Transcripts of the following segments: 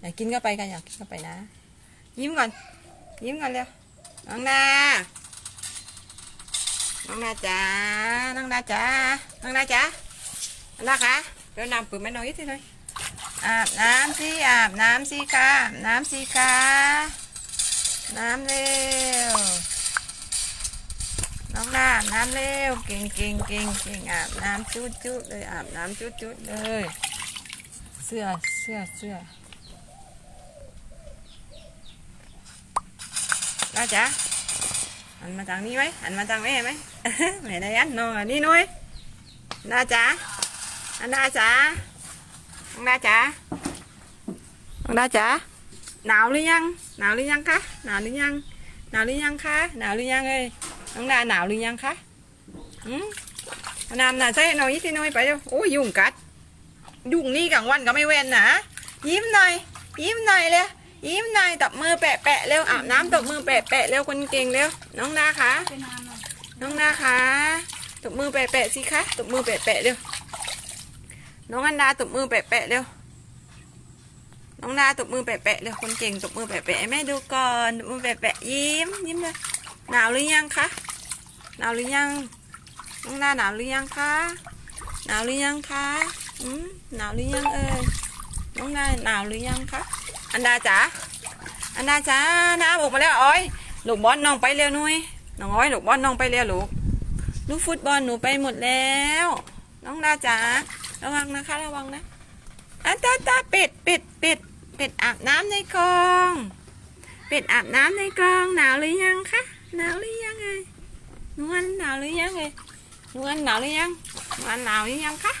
อยากกินก็ไปกันอยากกินก็ไปนะ ยิ้มก่อน ยิ้มก่อนเร็วน้องดาน้องดาจ๋าน้องดาจ๋าน้องดาจ๋าน้องดาคะเดี๋ยวน้ำปืนมาหน่อยสิหน่อยอาบน้ำสิอาบน้ำสิคะน้ำสิคะน้ำเร็วน้องดาอาบน้ำเร็วเก่งเก่งเก่งเก่งอาบน้ำจุดจุดเลยอาบน้ำจุดจุดเลย เสื้อเสื้อเสื้อ ดาจ๋าหันมาทางนี้ไหมหันมาทางแม่ไหมแม่ได้อันนอนนี่นุ้ยนาจ๋าอันดาจ๋าอันดาจ๋าอันดาจ๋าหนาวหรือยัง หนาวหรือยังคะหนาวหรือยัง หนาวหรือยังคะหนาวหรือยังเอ้ยน้องดาหนาวหรือยังคะอืมเอาน้ำน่ะใช่หน่อยสิหน่อยไปเร็วโอ้ยยุงกัดยุงนี่กลางวันก็ไม่เว้นนะยิ้มหน่อยยิ้มหน่อยเลย ยิ้มหน่อยตบมือแปะแปะเร็วอาบน้ำตบมือแปะแปะเร็วคนเก่งเร็วน้องดาคะน้องนาคะตบมือแปะๆสิคะตบมือแปะๆเร็วน้องอันดาตบมือแปะๆเร็วน้องดาตบมือแปะๆเร็วคนเก่งตบมือแปะๆให้แม่ดูก่อนตบมือแปะๆยิ้มยิ้มเลยหนาวหรือยังคะหนาวหรือยังน้องดาหนาวหรือยังคะหนาวหรือยังคะอืมหนาวหรือยังเอ่ย น้องดาหนาวหรือยังคะ อันดาจ๋า อันดาจ๋า น้ำออกมาแล้วอ้อยลูกบอลน้องไปเร็วหนุ้ยน้องอ้อยลูกบอลน้องไปเรียลูก ลูกฟุตบอลหนูไปหมดแล้ว น้องดาจ๋า ระวังนะคะ ระวังนะอันตาตาเป็ดเป็ดเป็ดเป็ดอาบน้ำในกอง เป็ดอาบน้ำในกองหนาวหรือยังคะ หนาวหรือยังเอ่ยนวลหนาวหรือยังเอ่ยนวลหนาวหรือยังนวลหนาวหรือยังคะ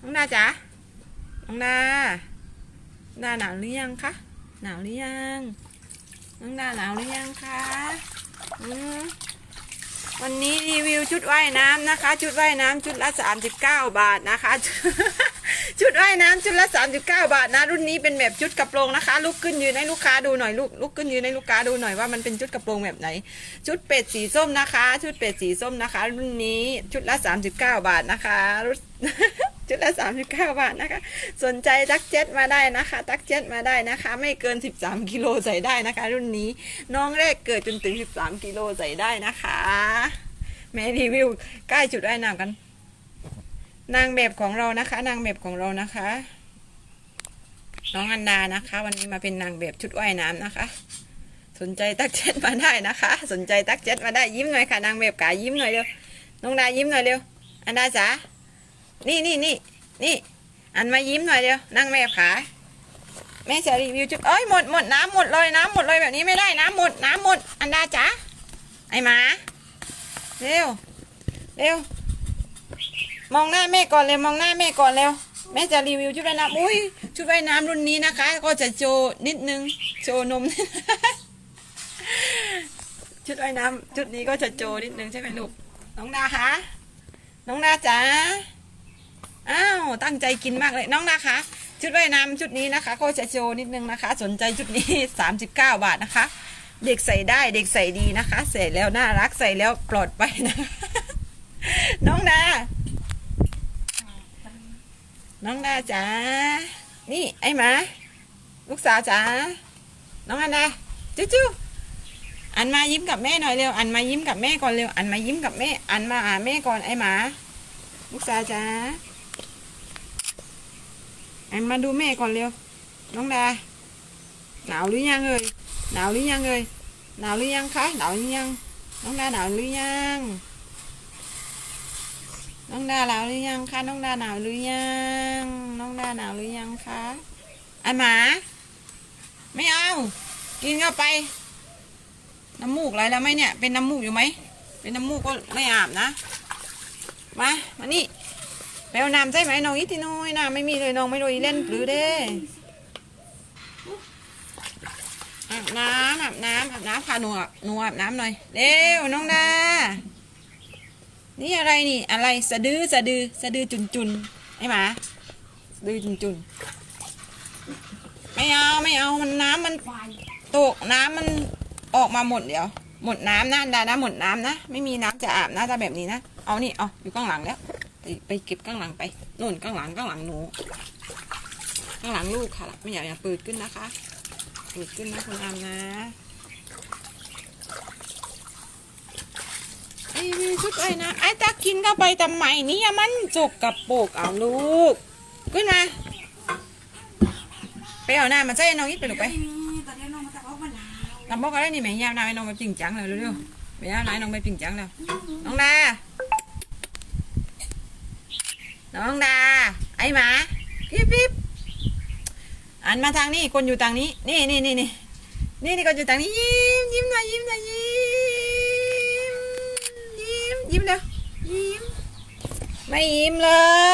น้องดาจ๋า น้องดาดาหนาวหรือยังคะหนาวหรือยังน้องดาหนาวหรือยังคะอืมวันนี้รีวิวชุดว่ายน้ำนะคะ ชุดว่ายน้ำชุดละ39 บาทนะคะ ชุดว่ายน้ำชุดละ 39 บาทนะ รุ่นนี้เป็นแบบชุดกระโปรงนะคะ ลุกขึ้นยืนให้ลูกค้าดูหน่อยลูกลุกขึ้นยืนให้ลูกค้าดูหน่อยว่ามันเป็นชุดกระโปรงแบบไหน ชุดเป็ดสีส้มนะคะ ชุดเป็ดสีส้มนะคะ รุ่นนี้ชุดละ 39 บาทนะคะ ชุดละ39บาทนะคะ สนใจทักเจ็ตมาได้นะคะทักเจ็ตมาได้นะคะ ไม่เกิน13กิโลใส่ได้นะคะ รุ่นนี้น้องแรกเกิดจนถึง13กิโลใส่ได้นะคะแม่รีวิวใกล้จุดว่ายน้ำกัน นางแบบของเรานะคะ นางแบบของเรานะคะ น้องอันดานะคะ วันนี้มาเป็นนางแบบชุดว่ายน้ำนะคะ สนใจตักเจ็ตมาได้นะคะ สนใจตักเจ็ตมาได้ยิ้มหน่อยค่ะนางแบบกายิ้มหน่อยเร็วน้องดายิ้มหน่อยเร็วอันดาจ๋า นี่นี่นี่นี่อันมายิ้มหน่อยเดียวนั่งแม่ขาแม่จะรีวิวจุดเอ้ยหมดหมดน้ำหมดเลยน้ำหมดเลยแบบนี้ไม่ได้น้ำหมดน้ำหมด อันดาจ๋าไอหมาเร็วเร็วมองหน้าแม่ก่อนเร็วมองหน้าแม่ก่อนเร็วแม่จะรีวิวชุดว่ายน้ำอุ้ยชุดว่ายน้ำรุ่นนี้นะคะ ก็จะโชว์นิดนึงโชว์นมชุดว่ายน้ำชุดนี้ก็จะโชว์นิดนึงใช่ไหมลูกน้องดาคะน้องดาจ๋าอ้าว ตั้งใจกินมากเลยน้องนะคะ ชุดว่ายน้ำชุดนี้นะคะก็จะโชว์นิดนึงนะคะ สนใจชุดนี้ 39 บาทนะคะ เด็กใส่ได้เด็กใส่ดีนะคะ ใส่แล้วน่ารักใส่แล้วปลอดไปนะน้องดาน้องดาจ๋านี่ไอ้หมาลูกสาวจ๋าน้องอันดาจู้จู้อันมายิ้มกับแม่หน่อยเร็วอันมายิ้มกับแม่ก่อนเร็วอันมายิ้มกับแม่ อันมาหาแม่ก่อนไอ้หมา ลูกสาวจ๋า ไอ้มาดูแม่ก่อนเร็ว น้องดา หนาวหรือยังเอ่ย หนาวหรือยังเอ่ย หนาวหรือยังคะ หนาวหรือยัง น้องดาหนาวหรือยัง น้องดาหนาวหรือยังคะ น้องดาหนาวหรือยัง น้องดาหนาวหรือยังคะไอหมา ไม่เอา กินเข้าไป น้ำมูกไหลแล้วไหมเนี่ย เป็นน้ำมูกอยู่ไหม เป็นน้ำมูกก็ไม่อาบนะ มา มานี่ เอาน้ำใช่ไหมน้องอีทีน้อยน้ำไม่มีเลยน้องไม่โดยเล่นปรือเด้อาบน้ำอาบน้ำอาบน้ำพาหนูอาบหนูอาบน้ำหน่อยเร็วน้องดานี่อะไรนี่อะไรสะดือสะดือสะดือจุนจุนไอ้หมาสะดือจุนจุนไม่เอาไม่เอามันน้ำมันตกน้ำมันออกมาหมดเดี๋ยว หมดน้ำนะดานะหมดน้ำนะ ไม่มีน้ำจะอาบนะถ้าแบบนี้นะเอานี่เอาอยู่ข้างหลังแล้ว ไปเก็บข้างหลังไปนู่นข้างหลังข้างหลังหนูข้างหลังลูกค่ะ ไม่อยากอย่าเปิดขึ้นนะคะเปิดขึ้นนะคุณอามนะไอ้มีชุดไอ้นะไอ้ตากินเข้าไปทำไมเนี่ยมันจกกับโปกเอาลูกขึ้นมาไปเอาหน้ามาใส่น้องอีกไปลูกไปตามะนาวทำบอกอะไรนี่แม่ยาวนายน้องไปจริงจังเลยเร็วๆแม่ยาวนายน้องไปจริงจังแล้วน้องดา น้องดา ไอ้หมาปิ๊บปิ๊บอันมาทางนี้คนอยู่ทางนี้ นี่นี่นี่นี่นี่นี่คนอยู่ทางนี้ยิ้มยิ้มหน่อยยิ้มหน่อยยิ้มยิ้มยิ้มเร็วยิ้มไม่ยิ้มเล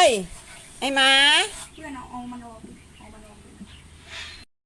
ย ไอ้หมา